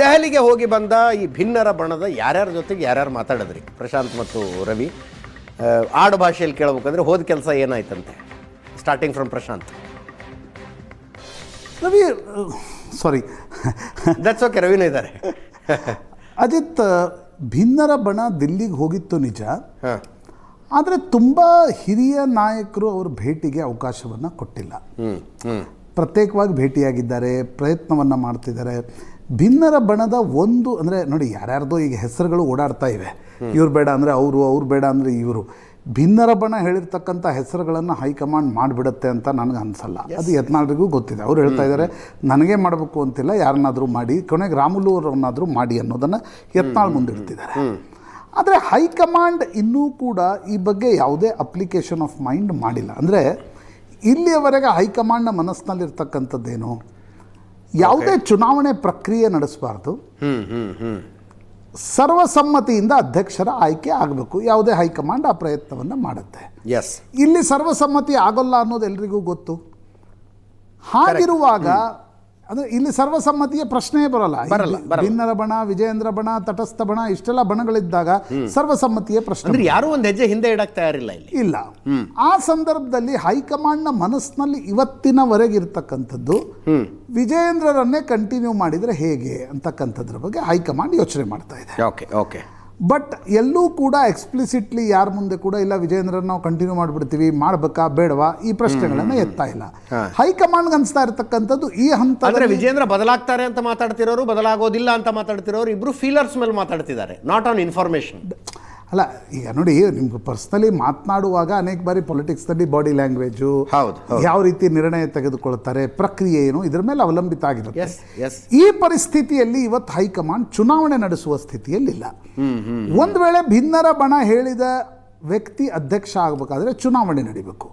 ದೆಹಲಿಗೆ ಹೋಗಿ ಬಂದ ಈ ಭಿನ್ನರ ಬಣದ ಯಾರ್ಯಾರ ಜೊತೆಗೆ ಯಾರ್ಯಾರು ಮಾತಾಡಿದ್ರಿ? ಪ್ರಶಾಂತ್ ಮತ್ತು ರವಿ. ಆಡು ಭಾಷೆಯಲ್ಲಿ ಕೇಳಬೇಕಂದ್ರೆ ಹೋದ ಕೆಲಸ ಏನಾಯ್ತಂತೆ? Starting from Prashanth. Ravi sorry that's okay ರವಿನೂ ಇದ್ದಾರೆ ಅಜಿತ್ ಭಿನ್ನರ ಬಣ ದಿಲ್ಲಿಗೆ ಹೋಗಿತ್ತು ನಿಜ. ಆದರೆ ತುಂಬ ಹಿರಿಯ ನಾಯಕರು ಅವ್ರ ಭೇಟಿಗೆ ಅವಕಾಶವನ್ನು ಕೊಟ್ಟಿಲ್ಲ. ಪ್ರತ್ಯೇಕವಾಗಿ ಭೇಟಿಯಾಗಿದ್ದಾರೆ ಪ್ರಯತ್ನವನ್ನು ಮಾಡ್ತಿದ್ದಾರೆ. ಭಿನ್ನರ ಬಣದ ಒಂದು ಅಂದರೆ ನೋಡಿ ಯಾರ್ಯಾರ್ದೋ ಈಗ ಹೆಸರುಗಳು ಓಡಾಡ್ತಾ ಇವೆ. ಇವ್ರು ಬೇಡ ಅಂದರೆ ಅವರು ಅವ್ರು ಬೇಡ ಅಂದರೆ ಇವರು. ಭಿನ್ನರ ಬಣ ಹೇಳಿರ್ತಕ್ಕಂಥ ಹೆಸರುಗಳನ್ನು ಹೈಕಮಾಂಡ್ ಮಾಡಿಬಿಡುತ್ತೆ ಅಂತ ನನಗೆ ಅನಿಸಲ್ಲ. ಅದು ಯತ್ನಾಳ್ರಿಗೂ ಗೊತ್ತಿದೆ. ಅವ್ರು ಹೇಳ್ತಾ ಇದ್ದಾರೆ ನನಗೆ ಮಾಡಬೇಕು ಅಂತಿಲ್ಲ ಯಾರನ್ನಾದರೂ ಮಾಡಿ ಕೊನೆಗೆ ರಾಮುಲು ಅವರನ್ನಾದರೂ ಮಾಡಿ ಅನ್ನೋದನ್ನು ಯತ್ನಾಳ್ ಮುಂದಿಡ್ತಿದ್ದಾರೆ. ಆದರೆ ಹೈಕಮಾಂಡ್ ಇನ್ನೂ ಕೂಡ ಈ ಬಗ್ಗೆ ಯಾವುದೇ ಅಪ್ಲಿಕೇಶನ್ ಆಫ್ ಮೈಂಡ್ ಮಾಡಿಲ್ಲ. ಅಂದರೆ ಇಲ್ಲಿಯವರೆಗೆ ಹೈಕಮಾಂಡ್ನ ಮನಸ್ಸಿನಲ್ಲಿರ್ತಕ್ಕಂಥದ್ದೇನು? ಯಾವುದೇ ಚುನಾವಣೆ ಪ್ರಕ್ರಿಯೆ ನಡೆಸಬಾರ್ದು. ಸರ್ವಸಮ್ಮತಿಯಿಂದ ಅಧ್ಯಕ್ಷರ ಆಯ್ಕೆ ಆಗಬೇಕು. ಯಾವುದೇ ಹೈಕಮಾಂಡ್ ಆ ಪ್ರಯತ್ನವನ್ನು ಮಾಡುತ್ತೆ. ಎಸ್ ಇಲ್ಲಿ ಸರ್ವಸಮ್ಮತಿ ಆಗೋಲ್ಲ ಅನ್ನೋದು ಎಲ್ರಿಗೂ ಗೊತ್ತು. ಹಾಗಿರುವಾಗ ಅಂದರೆ ಇಲ್ಲಿ ಸರ್ವಸಮ್ಮತಿಯ ಪ್ರಶ್ನೆಯೇ ಬರಲ್ಲ. ಬರಲ್ಲ, ಭಿನ್ನರ ಬಣ ವಿಜಯೇಂದ್ರ ಬಣ ತಟಸ್ಥ ಬಣ ಇಷ್ಟೆಲ್ಲ ಬಣಗಳಿದ್ದಾಗ ಸರ್ವಸಮ್ಮತಿಯ ಪ್ರಶ್ನೆ ಅಂದ್ರೆ ಯಾರೂ ಒಂದು ಹೆಜ್ಜೆ ಹಿಂದೆ ಇಡಕ್ ತಯಾರಿಲ್ಲ ಇಲ್ಲಿ. ಇಲ್ಲ. ಆ ಸಂದರ್ಭದಲ್ಲಿ ಹೈಕಮಾಂಡ್ನ ಮನಸ್ಸಿನಲ್ಲಿ ಇವತ್ತಿನವರೆಗೆ ಇರ್ತಕ್ಕಂಥದ್ದು ವಿಜಯೇಂದ್ರರನ್ನೇ ಕಂಟಿನ್ಯೂ ಮಾಡಿದ್ರೆ ಹೇಗೆ ಅಂತಕ್ಕಂಥದ್ರ ಬಗ್ಗೆ ಹೈಕಮಾಂಡ್ ಯೋಚನೆ ಮಾಡ್ತಾ ಇದೆ. Okay okay. ಬಟ್ ಎಲ್ಲೂ ಕೂಡ ಎಕ್ಸ್ಪ್ಲಿಸಿಟ್ಲಿ ಯಾರ ಮುಂದೆ ಕೂಡ ಇಲ್ಲ ವಿಜಯೇಂದ್ರನ್ ನಾವು ಕಂಟಿನ್ಯೂ ಮಾಡಿಬಿಡ್ತೀವಿ ಮಾಡ್ಬೇಕಾ ಬೇಡವಾ ಈ ಪ್ರಶ್ನೆಗಳನ್ನು ಎತ್ತಾ ಇಲ್ಲ. ಹೈಕಮಾಂಡ್ ಅನಿಸ್ತಾ ಇರತಕ್ಕಂಥದ್ದು ಈ ಹಂತ ವಿಜೇಂದ್ರ ಬದಲಾಗ್ತಾರೆ ಅಂತ ಮಾತಾಡ್ತಿರೋರು ಬದಲಾಗೋದಿಲ್ಲ ಅಂತ ಮಾತಾಡ್ತಿರೋರು ಇಬ್ರು ಫೀಲರ್ಸ್ ಮೇಲೆ ಮಾತಾಡ್ತಿದ್ದಾರೆ ನಾಟ್ ಆನ್ ಇನ್ಫಾರ್ಮೇಶನ್ ಅಲ್ಲ ಈಗ ನೋಡಿ ನಿಮ್ಗೆ ಪರ್ಸ್ನಲಿ ಮಾತನಾಡುವಾಗ ಅನೇಕ ಬಾರಿ ಪೊಲಿಟಿಕ್ಸ್ನಲ್ಲಿ ಬಾಡಿ ಲ್ಯಾಂಗ್ವೇಜು ಹೌದು. ಯಾವ ರೀತಿ ನಿರ್ಣಯ ತೆಗೆದುಕೊಳ್ತಾರೆ ಪ್ರಕ್ರಿಯೆ ಏನು ಇದ್ರ ಮೇಲೆ ಅವಲಂಬಿತ ಆಗಿರುತ್ತೆ. ಈ ಪರಿಸ್ಥಿತಿಯಲ್ಲಿ ಇವತ್ತು ಹೈಕಮಾಂಡ್ ಚುನಾವಣೆ ನಡೆಸುವ ಸ್ಥಿತಿಯಲ್ಲಿಲ್ಲ ಒಂದು ವೇಳೆ ಭಿನ್ನರ ಬಣ ಹೇಳಿದ ವ್ಯಕ್ತಿ ಅಧ್ಯಕ್ಷ ಆಗಬೇಕಾದ್ರೆ ಚುನಾವಣೆ ನಡಿಬೇಕು.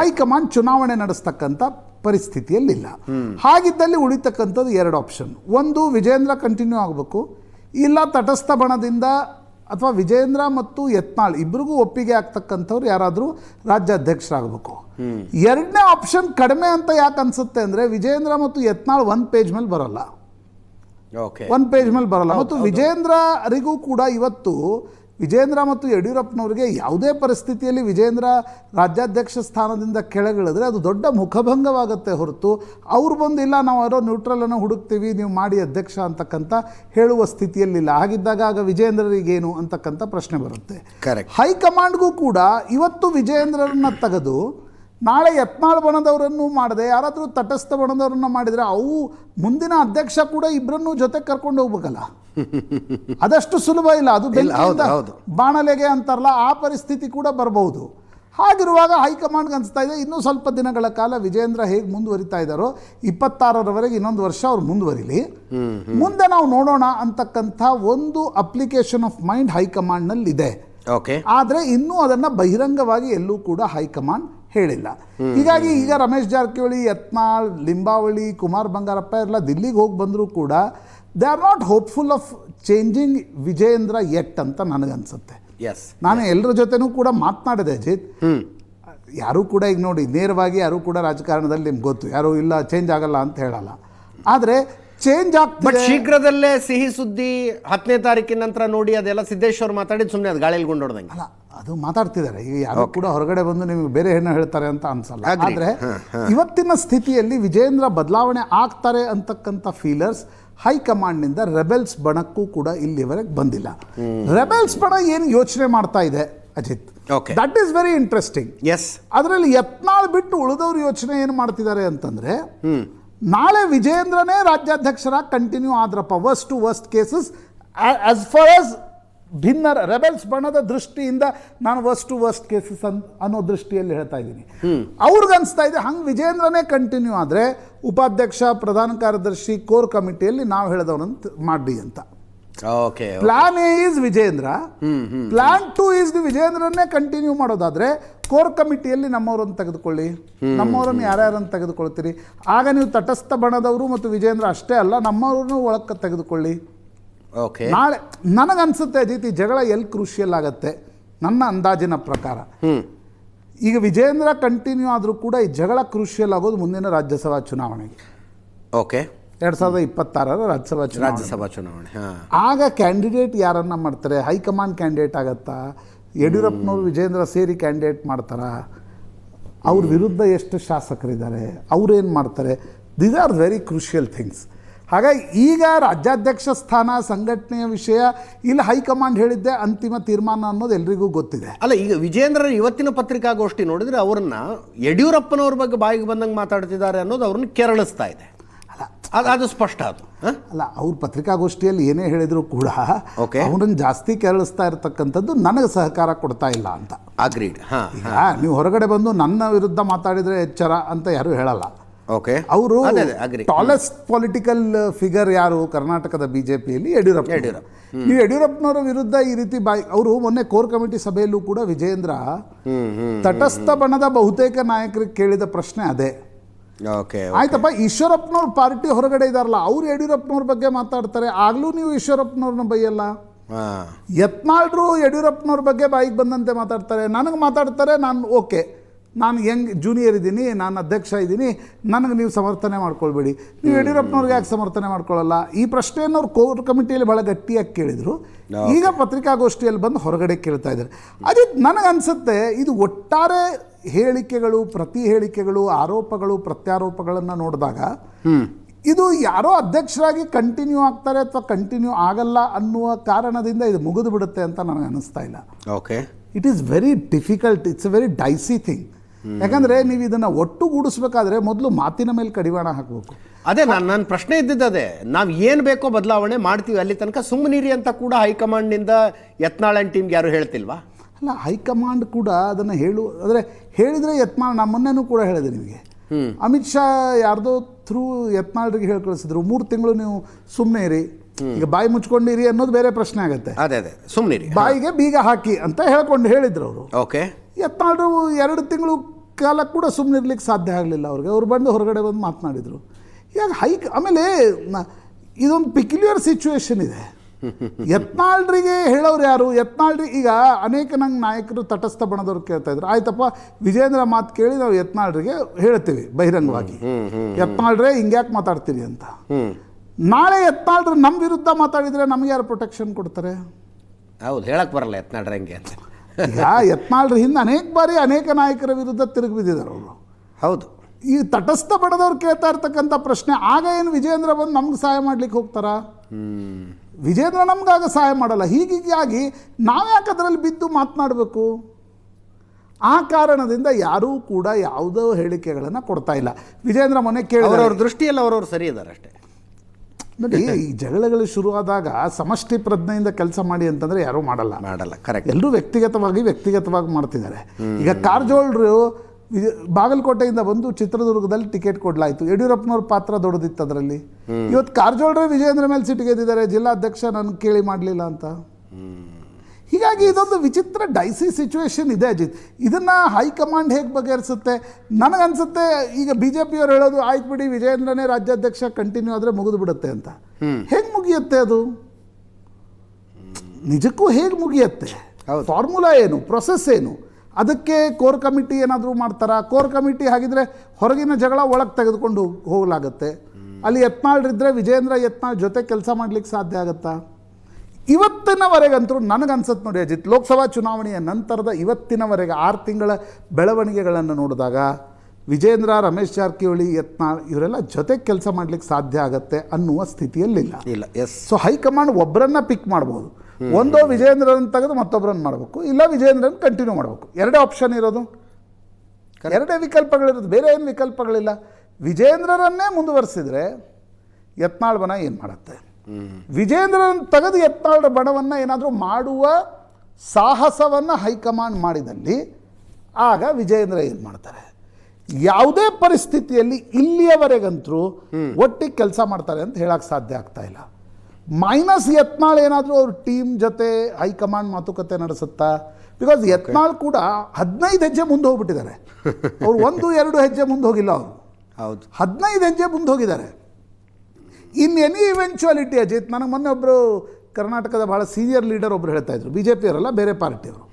ಹೈಕಮಾಂಡ್ ಚುನಾವಣೆ ನಡೆಸ್ತಕ್ಕಂಥ ಪರಿಸ್ಥಿತಿಯಲ್ಲಿಲ್ಲ ಹಾಗಿದ್ದಲ್ಲಿ ಉಳಿತಕ್ಕಂಥದ್ದು ಎರಡು ಆಪ್ಷನ್ ಒಂದು ವಿಜೇಂದ್ರ ಕಂಟಿನ್ಯೂ ಆಗಬೇಕು. ಇಲ್ಲ ತಟಸ್ಥ ಬಣದಿಂದ ಅಥವಾ ವಿಜೇಂದ್ರ ಮತ್ತು ಯತ್ನಾಳ್ ಇಬ್ಬರಿಗೂ ಒಪ್ಪಿಗೆ ಆಗ್ತಕ್ಕಂಥವ್ರು ಯಾರಾದರೂ ರಾಜ್ಯಾಧ್ಯಕ್ಷರಾಗಬೇಕು. ಎರಡನೇ ಆಪ್ಷನ್ ಕಡಿಮೆ ಅಂತ ಯಾಕೆ ಅನ್ಸುತ್ತೆ ಅಂದರೆ ವಿಜೇಂದ್ರ ಮತ್ತು ಯತ್ನಾಳ್ ಒಂದು ಪೇಜ್ ಮೇಲೆ ಬರೋಲ್ಲ. ಒಂದು ಪೇಜ್ ಮೇಲೆ ಬರಲ್ಲ. ಮತ್ತು ವಿಜೇಂದ್ರರಿಗೂ ಕೂಡ ಇವತ್ತು ವಿಜೇಂದ್ರ ಮತ್ತು ಯಡಿಯೂರಪ್ಪನವರಿಗೆ ಯಾವುದೇ ಪರಿಸ್ಥಿತಿಯಲ್ಲಿ ವಿಜೇಂದ್ರ ರಾಜ್ಯಾಧ್ಯಕ್ಷ ಸ್ಥಾನದಿಂದ ಕೆಳಗಿಳಿದ್ರೆ ಅದು ದೊಡ್ಡ ಮುಖಭಂಗವಾಗುತ್ತೆ ಹೊರತು ಅವ್ರು ಬಂದಿಲ್ಲ ನಾವು ಯಾರೋ ನ್ಯೂಟ್ರಲನ್ನು ಹುಡುಕ್ತೀವಿ ನೀವು ಮಾಡಿ ಅಧ್ಯಕ್ಷ ಅಂತಕ್ಕಂಥ ಹೇಳುವ ಸ್ಥಿತಿಯಲ್ಲಿಲ್ಲ. ಹಾಗಿದ್ದಾಗ ಆಗ ವಿಜೇಂದ್ರರಿಗೇನು ಅಂತಕ್ಕಂಥ ಪ್ರಶ್ನೆ ಬರುತ್ತೆ. ಕರೆಕ್ಟ್ ಹೈಕಮಾಂಡ್ಗೂ ಕೂಡ ಇವತ್ತು ವಿಜೇಂದ್ರರನ್ನ ತೆಗೆದು ನಾಳೆ ಯತ್ನಾಳ್ ಬಣದವರನ್ನು ಮಾಡದೆ ಯಾರಾದರೂ ತಟಸ್ಥ ಬಣದವರನ್ನು ಮಾಡಿದರೆ ಅವು ಮುಂದಿನ ಅಧ್ಯಕ್ಷ ಕೂಡ ಇಬ್ಬರನ್ನೂ ಜೊತೆ ಕರ್ಕೊಂಡು ಹೋಗ್ಬೇಕಲ್ಲ? ಅದಷ್ಟು ಸುಲಭ ಇಲ್ಲ. ಅದು. ಬಾಣಲೆಗೆ ಅಂತಾರಲ್ಲ ಆ ಪರಿಸ್ಥಿತಿ ಕೂಡ ಬರಬಹುದು. ಹಾಗಿರುವಾಗ ಹೈಕಮಾಂಡ್ಗೆ ಅನಿಸ್ತಾ ಇದೆ ಇನ್ನೂ ಸ್ವಲ್ಪ ದಿನಗಳ ಕಾಲ ವಿಜೇಂದ್ರ ಹೇಗೆ ಮುಂದುವರಿತಾ ಇದ್ದಾರೋ ಇಪ್ಪತ್ತಾರರವರೆಗೆ ಇನ್ನೊಂದು ವರ್ಷ ಅವ್ರು ಮುಂದುವರಿಲಿ. ಮುಂದೆ ನಾವು ನೋಡೋಣ ಅಂತಕ್ಕಂಥ ಒಂದು ಅಪ್ಲಿಕೇಶನ್ ಆಫ್ ಮೈಂಡ್ ಹೈಕಮಾಂಡ್ನಲ್ಲಿ ಇದೆ ಓಕೆ. ಆದರೆ ಇನ್ನೂ ಅದನ್ನು ಬಹಿರಂಗವಾಗಿ ಎಲ್ಲೂ ಕೂಡ ಹೈಕಮಾಂಡ್ ಹೇಳಿಲ್ಲ. ಹೀಗಾಗಿ ಈಗ ರಮೇಶ್ ಜಾರಕಿಹೊಳಿ ಯತ್ನಾಳ್ ಲಿಂಬಾವಳಿ ಕುಮಾರ್ ಬಂಗಾರಪ್ಪ ಎಲ್ಲ ದಿಲ್ಲಿಗೆ ಹೋಗಿ ಬಂದರೂ ಕೂಡ they are not hopeful of changing Vijayendra yet ಅಂತ ನನಗನ್ಸುತ್ತೆ. ಎಸ್ ನಾನು ಎಲ್ಲರ ಜೊತೆನೂ ಕೂಡ ಮಾತನಾಡಿದೆ ಅಜಿತ್. ಯಾರೂ ಕೂಡ ಈಗ ನೋಡಿ ನೇರವಾಗಿ ಯಾರೂ ಕೂಡ ರಾಜಕಾರಣದಲ್ಲಿ ನಿಮ್ಗೆ ಗೊತ್ತು ಯಾರೂ ಇಲ್ಲ ಚೇಂಜ್ ಆಗಲ್ಲ ಅಂತ ಹೇಳಲ್ಲ. ಆದರೆ ಚೇಂಜ್ ಬಟ್ ಶೀಘ್ರದಲ್ಲೇ ಸಿಹಿ ಸುದ್ದಿ ಹತ್ತನೇ ತಾರೀಕಿನ ನಂತರ ನೋಡಿ ಅದೆಲ್ಲ ಸಿದ್ದೇಶ್ವರ್ ಮಾತಾಡಿದ್ ಸುಮ್ಮನೆ ಅದು ಗಾಳಿಯಲ್ಲಿ ಗುಂಡೋಡ್ದಂಗೆ. ಅಲ್ಲ ಅದು ಮಾತಾಡ್ತಿದ್ದಾರೆ. ಈಗ ಯಾರು ಕೂಡ ಹೊರಗಡೆ ಬಂದು ನಿಮಗೆ ಬೇರೆ ಹೆಣ್ಣು ಹೇಳ್ತಾರೆ ಅಂತ ಅನ್ಸಲ್ಲ. ಆದ್ರೆ ಆದರೆ ಇವತ್ತಿನ ಸ್ಥಿತಿಯಲ್ಲಿ ವಿಜೇಂದ್ರ ಬದಲಾವಣೆ ಆಗ್ತಾರೆ ಅಂತಕ್ಕಂಥ ಫೀಲರ್ಸ್ ಹೈಕಮಾಂಡ್ನಿಂದ ರೆಬೆಲ್ಸ್ ಬಣಕ್ಕೂ ಕೂಡ ಇಲ್ಲಿವರೆಗೆ ಬಂದಿಲ್ಲ. ರೆಬೆಲ್ಸ್ ಬಣ ಏನು ಯೋಚನೆ ಮಾಡ್ತಾ ಇದೆ Ajith? Okay. That is very interesting as ಅದರಲ್ಲಿ ಯತ್ನಾಳ್ ಬಿಟ್ಟು ಉಳಿದವ್ರು ಯೋಚನೆ ಏನು ಮಾಡ್ತಿದ್ದಾರೆ ಅಂತಂದ್ರೆ ನಾಳೆ ವಿಜೇಂದ್ರನೇ ರಾಜ್ಯಾಧ್ಯಕ್ಷರಾಗಿ continue ಆದ್ರಪ್ಪ worst to worst cases as far as ಭಿನ್ನ ರೆಬೆಲ್ಸ್ ಬಣದ ದೃಷ್ಟಿಯಿಂದ ನಾನು ವರ್ಸ್ಟ್ ಟು ವರ್ಸ್ಟ್ ಕೇಸಸ್ ಅನ್ ಅನ್ನೋ ದೃಷ್ಟಿಯಲ್ಲಿ ಹೇಳ್ತಾ ಇದ್ದೀನಿ. ಅವ್ರಿಗೆ ಅನಿಸ್ತಾ ಇದೆ ಹಂಗೆ ವಿಜೇಂದ್ರನೇ ಕಂಟಿನ್ಯೂ ಆದರೆ ಉಪಾಧ್ಯಕ್ಷ ಪ್ರಧಾನ ಕಾರ್ಯದರ್ಶಿ ಕೋರ್ ಕಮಿಟಿಯಲ್ಲಿ ನಾವು ಹೇಳಿದವನಂತ ಮಾಡಿ ಅಂತ. Okay plan A is Vijayendra plan two is the ವಿಜೇಂದ್ರನ್ನೇ continue ಮಾಡೋದಾದ್ರೆ ಕೋರ್ ಕಮಿಟಿಯಲ್ಲಿ ನಮ್ಮವರನ್ನು ತೆಗೆದುಕೊಳ್ಳಿ. ನಮ್ಮವರನ್ನು ಯಾರ್ಯಾರನ್ನು ತೆಗೆದುಕೊಳ್ತೀರಿ? ಆಗ ನೀವು ತಟಸ್ಥ ಬಣದವರು ಮತ್ತು ವಿಜೇಂದ್ರ ಅಷ್ಟೇ ಅಲ್ಲ ನಮ್ಮವ್ರನ್ನು ಒಳಕ್ಕೆ ತೆಗೆದುಕೊಳ್ಳಿ. ಓಕೆ ನಾಳೆ ನನಗನ್ಸುತ್ತೆ ಅಜಿತ್ ಈ ಜಗಳ ಎಲ್ಲಿ ಕ್ರೂಷಿಯಲ್ ಆಗತ್ತೆ? ನನ್ನ ಅಂದಾಜಿನ ಪ್ರಕಾರ. ಈಗ ವಿಜೇಂದ್ರ ಕಂಟಿನ್ಯೂ ಆದರೂ ಕೂಡ ಈ ಜಗಳ ಕ್ರೂಷಿಯಲ್ ಆಗೋದು ಮುಂದಿನ ರಾಜ್ಯಸಭಾ ಚುನಾವಣೆಗೆ. ಓಕೆ ಎರಡು ಸಾವಿರದ ಇಪ್ಪತ್ತಾರರ ರಾಜ್ಯಸಭಾ ಚುನಾವಣೆ. ರಾಜ್ಯಸಭಾ ಚುನಾವಣೆ ಆಗ ಕ್ಯಾಂಡಿಡೇಟ್ ಯಾರನ್ನ ಮಾಡ್ತಾರೆ? ಹೈಕಮಾಂಡ್ ಕ್ಯಾಂಡಿಡೇಟ್ ಆಗತ್ತಾ? ಯಡಿಯೂರಪ್ಪನವರು ವಿಜೇಂದ್ರ ಸೇರಿ ಕ್ಯಾಂಡಿಡೇಟ್ ಮಾಡ್ತಾರಾ? ಅವ್ರ ವಿರುದ್ಧ ಎಷ್ಟು ಶಾಸಕರಿದ್ದಾರೆ? ಅವ್ರೇನು ಮಾಡ್ತಾರೆ? These are very crucial things ಹಾಗಾಗಿ ಈಗ ರಾಜ್ಯಾಧ್ಯಕ್ಷ ಸ್ಥಾನ ಸಂಘಟನೆಯ ವಿಷಯ ಇಲ್ಲಿ ಹೈಕಮಾಂಡ್ ಹೇಳಿದ್ದೆ ಅಂತಿಮ ತೀರ್ಮಾನ ಅನ್ನೋದು ಎಲ್ರಿಗೂ ಗೊತ್ತಿದೆ. ಅಲ್ಲ ಈಗ ವಿಜೇಂದ್ರ ಇವತ್ತಿನ ಪತ್ರಿಕಾಗೋಷ್ಠಿ ನೋಡಿದ್ರೆ ಅವರನ್ನು ಯಡಿಯೂರಪ್ಪನವ್ರ ಬಗ್ಗೆ ಬಾಯಿಗೆ ಬಂದಂಗೆ ಮಾತಾಡ್ತಿದ್ದಾರೆ ಅನ್ನೋದು ಅವ್ರನ್ನ ಕೆರಳಿಸ್ತಾ ಇದೆ. ಅದು ಅದು ಸ್ಪಷ್ಟ ಅದು. ಅಲ್ಲ ಅವ್ರ ಪತ್ರಿಕಾಗೋಷ್ಠಿಯಲ್ಲಿ ಏನೇ ಹೇಳಿದ್ರು ಕೂಡ ಅವ್ರನ್ನ ಅವನನ್ನು ಜಾಸ್ತಿ ಕೆರಳಿಸ್ತಾ ಇರತಕ್ಕಂಥದ್ದು ನನಗೆ ಸಹಕಾರ ಕೊಡ್ತಾ ಇಲ್ಲ ಅಂತ. ಅಗ್ರೀಡ್ ಈಗ ನೀವು ಹೊರಗಡೆ ಬಂದು ನನ್ನ ವಿರುದ್ಧ ಮಾತಾಡಿದ್ರೆ ಎಚ್ಚರ ಅಂತ ಯಾರು ಹೇಳಲ್ಲ. ಓಕೆ ಅವರು ಟಾಲೆಸ್ಟ್ ಪೊಲಿಟಿಕಲ್ ಫಿಗರ್ ಯಾರು? ಕರ್ನಾಟಕದ ಬಿಜೆಪಿಯಲ್ಲಿ ಯಡಿಯೂರಪ್ಪ. ಯಡಿಯೂರಪ್ಪ. ನೀವು ಯಡಿಯೂರಪ್ಪನವರ ವಿರುದ್ಧ ಈ ರೀತಿ ಬಾಯಿ ಅವರು ಮೊನ್ನೆ ಕೋರ್ ಕಮಿಟಿ ಸಭೆಯಲ್ಲೂ ಕೂಡ ವಿಜಯೇಂದ್ರ ತಟಸ್ಥ ಬಣದ ಬಹುತೇಕ ನಾಯಕರಿಗೆ ಕೇಳಿದ ಪ್ರಶ್ನೆ ಅದೇ. ಆಯ್ತಪ್ಪ ಈಶ್ವರಪ್ಪನವ್ರ ಪಾರ್ಟಿ ಹೊರಗಡೆ ಇದಾರಲ್ಲ ಅವ್ರು ಯಡಿಯೂರಪ್ಪನವ್ರ ಬಗ್ಗೆ ಮಾತಾಡ್ತಾರೆ ಆಗ್ಲೂ ನೀವು ಈಶ್ವರಪ್ಪನವ್ರನ್ನ ಬೈಯಲ್ಲ? ಯತ್ನಾಳ್ರು ಯಡಿಯೂರಪ್ಪನವ್ರ ಬಗ್ಗೆ ಬಾಯಿಗೆ ಬಂದಂತೆ ಮಾತಾಡ್ತಾರೆ ನನಗೆ ಮಾತಾಡ್ತಾರೆ ನಾನು ಓಕೆ. ನಾನು ಹೆಂಗ್ ಜೂನಿಯರ್ ಇದ್ದೀನಿ ನಾನು ಅಧ್ಯಕ್ಷ ಇದ್ದೀನಿ ನನಗೆ ನೀವು ಸಮರ್ಥನೆ ಮಾಡ್ಕೊಳ್ಬೇಡಿ. ನೀವು ಯಡಿಯೂರಪ್ಪನವ್ರಿಗೆ ಯಾಕೆ ಸಮರ್ಥನೆ ಮಾಡ್ಕೊಳ್ಳಲ್ಲ ಈ ಪ್ರಶ್ನೆಯನ್ನು ಅವ್ರು ಕೋರ್ ಕಮಿಟಿಯಲ್ಲಿ ಭಾಳ ಗಟ್ಟಿಯಾಗಿ ಕೇಳಿದರು. ಈಗ ಪತ್ರಿಕಾಗೋಷ್ಠಿಯಲ್ಲಿ ಬಂದು ಹೊರಗಡೆ ಕೇಳ್ತಾ ಇದ್ದಾರೆ. ಅದೇ ನನಗನ್ಸುತ್ತೆ ಅನಿಸುತ್ತೆ ಇದು ಒಟ್ಟಾರೆ ಹೇಳಿಕೆಗಳು ಪ್ರತಿ ಹೇಳಿಕೆಗಳು ಆರೋಪಗಳು ಪ್ರತ್ಯಾರೋಪಗಳನ್ನು ನೋಡಿದಾಗ ಇದು ಯಾರೋ ಅಧ್ಯಕ್ಷರಾಗಿ ಕಂಟಿನ್ಯೂ ಆಗ್ತಾರೆ ಅಥವಾ ಕಂಟಿನ್ಯೂ ಆಗಲ್ಲ ಅನ್ನುವ ಕಾರಣದಿಂದ ಇದು ಮುಗಿದು ಬಿಡುತ್ತೆ ಅಂತ ನನಗೆ ಅನಿಸ್ತಾ ಇಲ್ಲ. Okay it is very difficult it's a very dicey thing ಯಾಕಂದ್ರೆ ನೀವು ಇದನ್ನು ಒಟ್ಟುಗೂಡಿಸ್ಬೇಕಾದ್ರೆ ಮೊದಲು ಮಾತಿನ ಮೇಲೆ ಕಡಿವಾಣ ಹಾಕಬೇಕು. ಅದೇ ನಾನು ನನ್ನ ಪ್ರಶ್ನೆ ಇದ್ದಿದ್ದು ಅದೇ ನಾವು ಏನು ಬೇಕೋ ಬದಲಾವಣೆ ಮಾಡ್ತೀವಿ ಅಲ್ಲಿ ತನಕ ಸುಮ್ಮನಿರಿ ಅಂತ ಕೂಡ ಹೈಕಮಾಂಡ್ನಿಂದ ಯತ್ನಾಳನ್ ಟೀಮ್ಗೆ ಯಾರು ಹೇಳ್ತಿಲ್ವಾ? ಅಲ್ಲ ಹೈಕಮಾಂಡ್ ಕೂಡ ಅದನ್ನು ಹೇಳು ಅಂದರೆ ಹೇಳಿದರೆ ಯತ್ನಾಳ್ ನಾನು ಮೊನ್ನೆನೂ ಕೂಡ ಹೇಳಿದೆ ನಿಮಗೆ. ಅಮಿತ್ ಶಾ ಯಾರ್ದೋ ಥ್ರೂ ಯತ್ನಾಳ್ರಿಗೆ ಹೇಳಿ ಕಳಿಸಿದ್ರು. ಮೂರು ತಿಂಗಳು ನೀವು ಸುಮ್ಮನೆ ಇರಿ. ಈಗ ಬಾಯಿ ಮುಚ್ಕೊಂಡಿರಿ ಅನ್ನೋದು ಬೇರೆ ಪ್ರಶ್ನೆ ಆಗುತ್ತೆ. ಅದೇ ಅದೇ ಸುಮ್ಮನಿರಿ ಬಾಯಿಗೆ ಬೀಗ ಹಾಕಿ ಅಂತ ಹೇಳ್ಕೊಂಡು ಹೇಳಿದ್ರು ಅವರು. ಓಕೆ. ಯತ್ನಾಳ್ರು ಎರಡು ತಿಂಗಳು ಕಾಲ ಕೂಡ ಸುಮ್ಮನೆ ಇರ್ಲಿಕ್ಕೆ ಸಾಧ್ಯ ಆಗಲಿಲ್ಲ ಅವ್ರಿಗೆ. ಅವ್ರು ಬಂದು ಹೊರಗಡೆ ಬಂದು ಮಾತನಾಡಿದರು. ಈಗ ಹೈಕ್ ಆಮೇಲೆ ಇದೊಂದು ಪಿಕ್ಯುಲಿಯರ್ ಸಿಚುವೇಶನ್ ಇದೆ. ಯತ್ನಾಳ್ರಿಗೆ ಹೇಳೋರು ಯಾರು? ಯತ್ನಾಳ್ರಿ ಈಗ ಅನೇಕ ನಂಗೆ ನಾಯಕರು ತಟಸ್ಥ ಬಣದವ್ರು ಕೇಳ್ತಾ ಇದ್ರು. ಆಯ್ತಪ್ಪ ವಿಜೇಂದ್ರ ಮಾತು ಕೇಳಿ ನಾವು ಯತ್ನಾಳ್ರಿಗೆ ಹೇಳ್ತೀವಿ ಬಹಿರಂಗವಾಗಿ. ಯತ್ನಾಳ್ರೆ ಹಿಂಗ್ಯಾಕೆ ಮಾತಾಡ್ತೀರಿ ಅಂತ. ನಾಳೆ ಯತ್ನಾಳ್ರು ನಮ್ಮ ವಿರುದ್ಧ ಮಾತಾಡಿದರೆ ನಮ್ಗೆ ಯಾರು ಪ್ರೊಟೆಕ್ಷನ್ ಕೊಡ್ತಾರೆ? ಹೌದು ಹೇಳಕ್ ಬರಲ್ಲ ಯತ್ನಾಳ್ರೆ ಹಂಗೆ ಅಂತ. ಯತ್ನಾಳ್ರಿ ಯತ್ನಾಳ್ರ ಹಿಂದೆ ಅನೇಕ ಬಾರಿ ಅನೇಕ ನಾಯಕರ ವಿರುದ್ಧ ತಿರುಗಿ ಬಿದ್ದಿದ್ದಾರೆ ಅವರು. ಹೌದು. ಈ ತಟಸ್ಥ ಬಡದವ್ರು ಕೇಳ್ತಾ ಇರ್ತಕ್ಕಂಥ ಪ್ರಶ್ನೆ ಆಗ ಏನು ವಿಜೇಂದ್ರ ಬಂದು ನಮ್ಗೆ ಸಹಾಯ ಮಾಡ್ಲಿಕ್ಕೆ ಹೋಗ್ತಾರಾ? ವಿಜೇಂದ್ರ ನಮಗಾಗ ಸಹಾಯ ಮಾಡಲ್ಲ. ಹೀಗಾಗಿ ನಾವ್ಯಾಕೆ ಅದರಲ್ಲಿ ಬಿದ್ದು ಮಾತನಾಡಬೇಕು? ಆ ಕಾರಣದಿಂದ ಯಾರೂ ಕೂಡ ಯಾವುದೋ ಹೇಳಿಕೆಗಳನ್ನು ಕೊಡ್ತಾ ಇಲ್ಲ. ವಿಜೇಂದ್ರ ಮೊನ್ನೆ ಕೇಳಿದ್ರು. ಅವ್ರ ದೃಷ್ಟಿಯಲ್ಲಿ ಅವರವ್ರು ಸರಿ ಇದ್ದಾರೆ ಅಷ್ಟೇ. ನೋಡಿ ಈ ಜಗಳಗಳು ಶುರುವಾದಾಗ ಸಮಷ್ಟಿ ಪ್ರಜ್ಞೆಯಿಂದ ಕೆಲಸ ಮಾಡಿ ಅಂತಂದ್ರೆ ಯಾರೂ ಮಾಡಲ್ಲ. ಮಾಡಲ್ಲ ಕರೆಕ್ಟ್ ಎಲ್ಲರೂ ವ್ಯಕ್ತಿಗತವಾಗಿ ವ್ಯಕ್ತಿಗತವಾಗಿ ಮಾಡ್ತಿದ್ದಾರೆ. ಈಗ ಕಾರಜೋಳರು ಬಾಗಲಕೋಟೆಯಿಂದ ಬಂದು ಚಿತ್ರದುರ್ಗದಲ್ಲಿ ಟಿಕೆಟ್ ಕೊಡ್ಲಾಯ್ತು. ಯಡಿಯೂರಪ್ಪನವ್ರ ಪಾತ್ರ ದೊಡ್ಡದಿತ್ತು ಅದರಲ್ಲಿ. ಇವತ್ತು ಕಾರಜೋಳರೇ ವಿಜಯೇಂದ್ರ ಮೇಲೆ ಸಿಟ್ಟಿಗೆದ್ದಿದ್ದಾರೆ ಜಿಲ್ಲಾಧ್ಯಕ್ಷ ನನ್ನ ಕೇಳಿ ಮಾಡಲಿಲ್ಲ ಅಂತ. ಹೀಗಾಗಿ ಇದೊಂದು ವಿಚಿತ್ರ ಡೈಸಿ ಸಿಚುವೇಶನ್ ಇದೆ ಅಜಿತ್. ಇದನ್ನು ಹೈಕಮಾಂಡ್ ಹೇಗೆ ಬಗೆಹರಿಸುತ್ತೆ? ನನಗನ್ಸುತ್ತೆ ಈಗ ಬಿ ಜೆ ಪಿಯವ್ರು ಹೇಳೋದು ಆಯ್ತು ಬಿಡಿ ವಿಜಯೇಂದ್ರನೇ ರಾಜ್ಯಾಧ್ಯಕ್ಷ ಕಂಟಿನ್ಯೂ ಆದರೆ ಮುಗಿದು ಬಿಡುತ್ತೆ ಅಂತ. ಹೇಗೆ ಮುಗಿಯುತ್ತೆ ಅದು? ನಿಜಕ್ಕೂ ಹೇಗೆ ಮುಗಿಯುತ್ತೆ? ಫಾರ್ಮುಲಾ ಏನು? ಪ್ರೊಸೆಸ್ ಏನು? ಅದಕ್ಕೆ ಕೋರ್ ಕಮಿಟಿ ಏನಾದರೂ ಮಾಡ್ತಾರಾ? ಕೋರ್ ಕಮಿಟಿ ಹಾಗಿದ್ರೆ ಹೊರಗಿನ ಜಗಳ ಒಳಗೆ ತೆಗೆದುಕೊಂಡು ಹೋಗಲಾಗತ್ತೆ. ಅಲ್ಲಿ ಯತ್ನಾಳ್ರಿದ್ರೆ ವಿಜೇಂದ್ರ ಯತ್ನಾಳ್ ಜೊತೆ ಕೆಲಸ ಮಾಡ್ಲಿಕ್ಕೆ ಸಾಧ್ಯ ಆಗುತ್ತಾ? ಇವತ್ತಿನವರೆಗಂತೂ ನನಗನ್ಸುತ್ತೆ ನೋಡಿ ಅಜಿತ್ ಲೋಕಸಭಾ ಚುನಾವಣೆಯ ನಂತರದ ಇವತ್ತಿನವರೆಗೆ ಆರು ತಿಂಗಳ ಬೆಳವಣಿಗೆಗಳನ್ನು ನೋಡಿದಾಗ ವಿಜೇಂದ್ರ ರಮೇಶ್ ಜಾರಕಿಹೊಳಿ ಯತ್ನಾಳ್ ಇವರೆಲ್ಲ ಜೊತೆ ಕೆಲಸ ಮಾಡ್ಲಿಕ್ಕೆ ಸಾಧ್ಯ ಆಗುತ್ತೆ ಅನ್ನುವ ಸ್ಥಿತಿಯಲ್ಲಿಲ್ಲ. ಇಲ್ಲ ಎಸ್ ಸೊ ಹೈಕಮಾಂಡ್ ಒಬ್ಬರನ್ನ ಪಿಕ್ ಮಾಡ್ಬೋದು. ಒಂದೋ ವಿಜೇಂದ್ರನ್ ತೆಗೆದು ಮತ್ತೊಬ್ಬರನ್ನ ಮಾಡಬೇಕು ಇಲ್ಲ ವಿಜೇಂದ್ರನ್ ಕಂಟಿನ್ಯೂ ಮಾಡಬೇಕು. ಎರಡೇ ಆಪ್ಷನ್ ಇರೋದು. ಎರಡೇ ವಿಕಲ್ಪಗಳಿರೋದು ಬೇರೆ ಏನು ವಿಕಲ್ಪಗಳಿಲ್ಲ. ವಿಜೇಂದ್ರರನ್ನೇ ಮುಂದುವರಿಸಿದ್ರೆ ಯತ್ನಾಳ್ ಬಣ ಏನು ಮಾಡುತ್ತೆ? ವಿಜೇಂದ್ರನ್ ತೆಗೆದು ಯತ್ನಾಳ್ ಬಣವನ್ನು ಏನಾದರೂ ಮಾಡುವ ಸಾಹಸವನ್ನು ಹೈಕಮಾಂಡ್ ಮಾಡಿದಲ್ಲಿ ಆಗ ವಿಜೇಂದ್ರ ಏನು ಮಾಡ್ತಾರೆ? ಯಾವುದೇ ಪರಿಸ್ಥಿತಿಯಲ್ಲಿ ಇಲ್ಲಿಯವರೆಗಂತರೂ ಒಟ್ಟಿಗೆ ಕೆಲಸ ಮಾಡ್ತಾರೆ ಅಂತ ಹೇಳಕ್ಕೆ ಸಾಧ್ಯ ಆಗ್ತಾ ಇಲ್ಲ. ಮೈನಸ್ ಯತ್ನಾಳ್ ಏನಾದರೂ ಅವ್ರ ಟೀಮ್ ಜೊತೆ ಹೈಕಮಾಂಡ್ ಮಾತುಕತೆ ನಡೆಸುತ್ತಾ? ಬಿಕಾಸ್ ಯತ್ನಾಳ್ ಕೂಡ ಹದಿನೈದು ಹೆಜ್ಜೆ ಮುಂದೆ ಹೋಗ್ಬಿಟ್ಟಿದ್ದಾರೆ. ಅವ್ರು ಒಂದು ಎರಡು ಹೆಜ್ಜೆ ಮುಂದೆ ಹೋಗಿಲ್ಲ ಅವರು. ಹೌದು. ಹದಿನೈದು ಹೆಜ್ಜೆ ಮುಂದೆ ಹೋಗಿದ್ದಾರೆ. ಇನ್ ಎನಿ ಇವೆಂಚುಯಾಲಿಟಿ ಅಜಿತ್ ನನಗೆ ಮೊನ್ನೆ ಒಬ್ಬರು ಕರ್ನಾಟಕದ ಭಾಳ ಸೀನಿಯರ್ ಲೀಡರ್ ಒಬ್ರು ಹೇಳ್ತಾ ಇದ್ರು. ಬಿ ಜೆ ಪಿಯವರಲ್ಲ ಬೇರೆ ಪಾರ್ಟಿಯವರು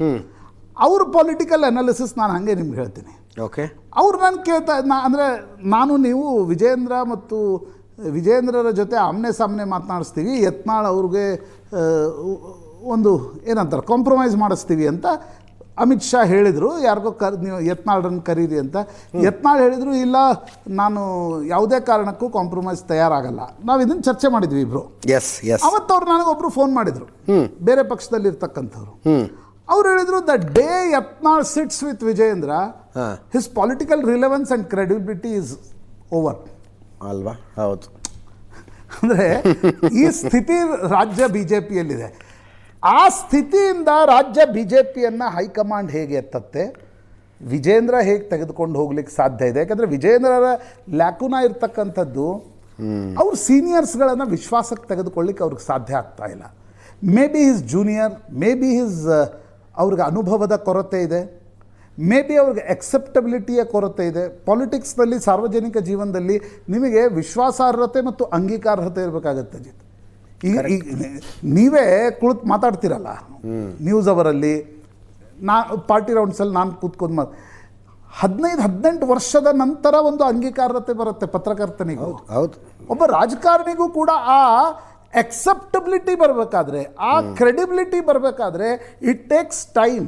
ಅವ್ರ. ಪೊಲಿಟಿಕಲ್ ಅನಾಲಿಸಿಸ್ ನಾನು ಹಾಗೆ ನಿಮ್ಗೆ ಹೇಳ್ತೀನಿ. ಓಕೆ ಅವ್ರು ನಾನು ಕೇಳ್ತಾ ನಾ ಅಂದರೆ ನಾನು ನೀವು ವಿಜೇಂದ್ರ ಮತ್ತು ವಿಜೇಂದ್ರರ ಜೊತೆ ಆಮ್ನೆ ಸಾಮ್ನೆ ಮಾತನಾಡಿಸ್ತೀವಿ ಯತ್ನಾಳ್ ಅವ್ರಿಗೆ ಒಂದು ಏನಂತಾರೆ ಕಾಂಪ್ರಮೈಸ್ ಮಾಡಿಸ್ತೀವಿ ಅಂತ ಅಮಿತ್ ಶಾ ಹೇಳಿದರು. ಯಾರಿಗೋ ಕರ್ ನೀವು ಯತ್ನಾಳ್ರನ್ನು ಕರೀರಿ ಅಂತ. ಯತ್ನಾಳ್ ಹೇಳಿದರು ಇಲ್ಲ ನಾನು ಯಾವುದೇ ಕಾರಣಕ್ಕೂ ಕಾಂಪ್ರಮೈಸ್ ತಯಾರಾಗಲ್ಲ. ನಾವು ಇದನ್ನು ಚರ್ಚೆ ಮಾಡಿದ್ವಿ ಇಬ್ಬರು ಎಸ್ ಎಸ್ ಅವತ್ತು ಅವ್ರು ನನಗೊಬ್ರು ಫೋನ್ ಮಾಡಿದರು. ಬೇರೆ ಪಕ್ಷದಲ್ಲಿ ಇರ್ತಕ್ಕಂಥವ್ರು ಹ್ಮ್. ಅವ್ರು ಹೇಳಿದರು the day Yatnal sits with Vijayendra. His political relevance and credibility is over ಅಲ್ವಾ? ಹೌದು. ಅಂದರೆ ಈ ಸ್ಥಿತಿ ರಾಜ್ಯ ಬಿ ಜೆ ಪಿಯಲ್ಲಿದೆ ಆ ಸ್ಥಿತಿಯಿಂದ ರಾಜ್ಯ ಬಿ ಜೆ ಪಿಯನ್ನು ಹೈಕಮಾಂಡ್ ಹೇಗೆ ಎತ್ತತ್ತೆ? ವಿಜೇಂದ್ರ ಹೇಗೆ ತೆಗೆದುಕೊಂಡು ಹೋಗ್ಲಿಕ್ಕೆ ಸಾಧ್ಯ ಇದೆ? ಯಾಕಂದರೆ ವಿಜೇಂದ್ರರ ಲ್ಯಾಕುನ ಇರ್ತಕ್ಕಂಥದ್ದು ಅವ್ರ ಸೀನಿಯರ್ಸ್ಗಳನ್ನು ವಿಶ್ವಾಸಕ್ಕೆ ತೆಗೆದುಕೊಳ್ಳಿಕ್ಕೆ ಅವ್ರಿಗೆ ಸಾಧ್ಯ ಆಗ್ತಾ ಇಲ್ಲ. Maybe his junior maybe his ಅವ್ರಿಗೆ ಅನುಭವದ ಕೊರತೆ ಇದೆ. ಮೇ ಬಿ ಅವ್ರಿಗೆ ಎಕ್ಸೆಪ್ಟಬಿಲಿಟಿಯ ಕೊರತೆ ಇದೆ. ಪಾಲಿಟಿಕ್ಸ್ನಲ್ಲಿ ಸಾರ್ವಜನಿಕ ಜೀವನದಲ್ಲಿ ನಿಮಗೆ ವಿಶ್ವಾಸಾರ್ಹತೆ ಮತ್ತು ಅಂಗೀಕಾರ್ಹತೆ ಇರಬೇಕಾಗತ್ತೆ ಅಜಿತ್. ಈಗ ಈಗ ನೀವೇ ಕುಳಿತು ಮಾತಾಡ್ತೀರಲ್ಲ? ನ್ಯೂಸ್ ಅವರಲ್ಲಿ ನಾ ಪಾರ್ಟಿ ರೌಂಡ್ಸಲ್ಲಿ ನಾನು ಕೂತ್ಕೊಂಡು ಮಾತು ಹದಿನೈದು ಹದಿನೆಂಟು ವರ್ಷದ ನಂತರ ಒಂದು ಅಂಗೀಕಾರತೆ ಬರುತ್ತೆ ಪತ್ರಕರ್ತನಿಗೂ. ಹೌದು ಒಬ್ಬ ರಾಜಕಾರಣಿಗೂ ಕೂಡ ಆ ಎಕ್ಸೆಪ್ಟಬಿಲಿಟಿ ಬರಬೇಕಾದ್ರೆ ಆ ಕ್ರೆಡಿಬಿಲಿಟಿ ಬರಬೇಕಾದ್ರೆ it takes time